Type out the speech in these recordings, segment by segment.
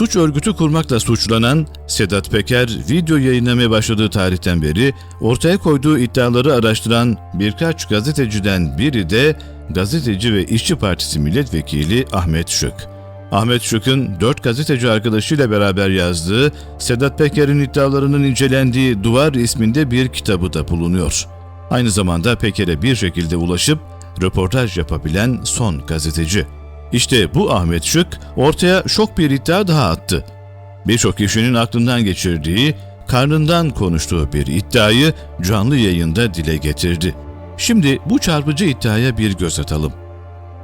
suç örgütü kurmakla suçlanan Sedat Peker video yayınlamaya başladığı tarihten beri ortaya koyduğu iddiaları araştıran birkaç gazeteciden biri de Gazeteci ve İşçi Partisi Milletvekili Ahmet Şık. Ahmet Şık'ın dört gazeteci arkadaşıyla beraber yazdığı Sedat Peker'in iddialarının incelendiği Duvar isminde bir kitabı da bulunuyor. Aynı zamanda Peker'e bir şekilde ulaşıp röportaj yapabilen son gazeteci. İşte bu Ahmet Şık ortaya şok bir iddia daha attı. Birçok kişinin aklından geçirdiği, karnından konuştuğu bir iddiayı canlı yayında dile getirdi. Şimdi bu çarpıcı iddiaya bir göz atalım.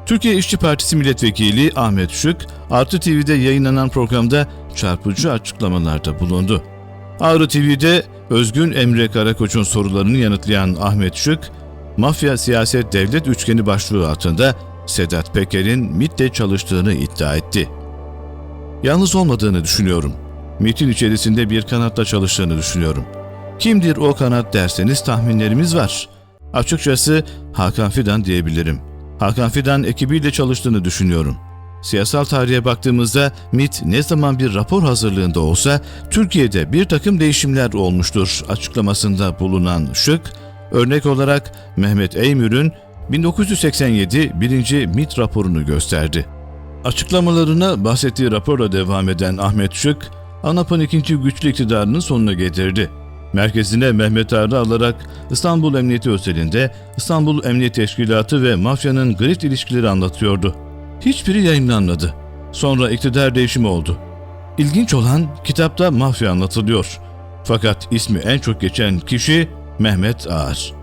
Türkiye İşçi Partisi Milletvekili Ahmet Şık, Artı TV'de yayınlanan programda çarpıcı açıklamalarda bulundu. Ağrı TV'de Özgün Emre Karakoç'un sorularını yanıtlayan Ahmet Şık, mafya siyaset devlet üçgeni başlığı altında Sedat Peker'in MİT'te çalıştığını iddia etti. Yalnız olmadığını düşünüyorum. MİT'in içerisinde bir kanatla çalıştığını düşünüyorum. Kimdir o kanat derseniz tahminlerimiz var. Açıkçası Hakan Fidan diyebilirim. Hakan Fidan ekibiyle çalıştığını düşünüyorum. Siyasal tarihe baktığımızda MİT ne zaman bir rapor hazırlığında olsa Türkiye'de bir takım değişimler olmuştur açıklamasında bulunan Şık, örnek olarak Mehmet Eymür'ün 1987 birinci MİT raporunu gösterdi. Açıklamalarına bahsettiği raporla devam eden Ahmet Şık, ANAP'ın ikinci güçlü iktidarının sonuna getirdi. Merkezine Mehmet Ağrı alarak İstanbul Emniyeti özelinde İstanbul Emniyet Teşkilatı ve mafyanın grift ilişkileri anlatıyordu. Hiçbiri yayınlanmadı. Sonra iktidar değişimi oldu. İlginç olan kitapta mafya anlatılıyor. Fakat ismi en çok geçen kişi Mehmet Ağar.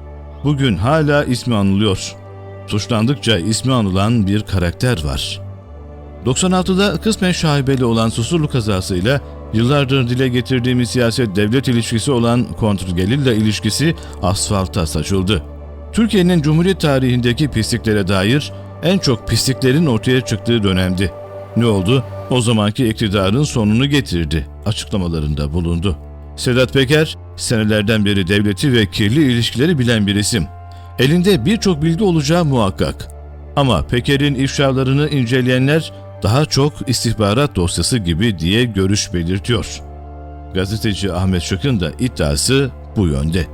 Bugün hala ismi anılıyor. Suçlandıkça ismi anılan bir karakter var. 96'da kısmen şaibeli olan Susurlu kazasıyla yıllardır dile getirdiğimiz siyaset devlet ilişkisi olan kontrgerilla ilişkisi asfalta saçıldı. Türkiye'nin Cumhuriyet tarihindeki pisliklere dair en çok pisliklerin ortaya çıktığı dönemdi. Ne oldu? O zamanki iktidarın sonunu getirdi açıklamalarında bulundu. Sedat Peker senelerden beri devleti ve kirli ilişkileri bilen bir isim. Elinde birçok bilgi olacağı muhakkak. Ama Peker'in ifşalarını inceleyenler daha çok istihbarat dosyası gibi diye görüş belirtiyor. Gazeteci Ahmet Şık'ın da iddiası bu yönde.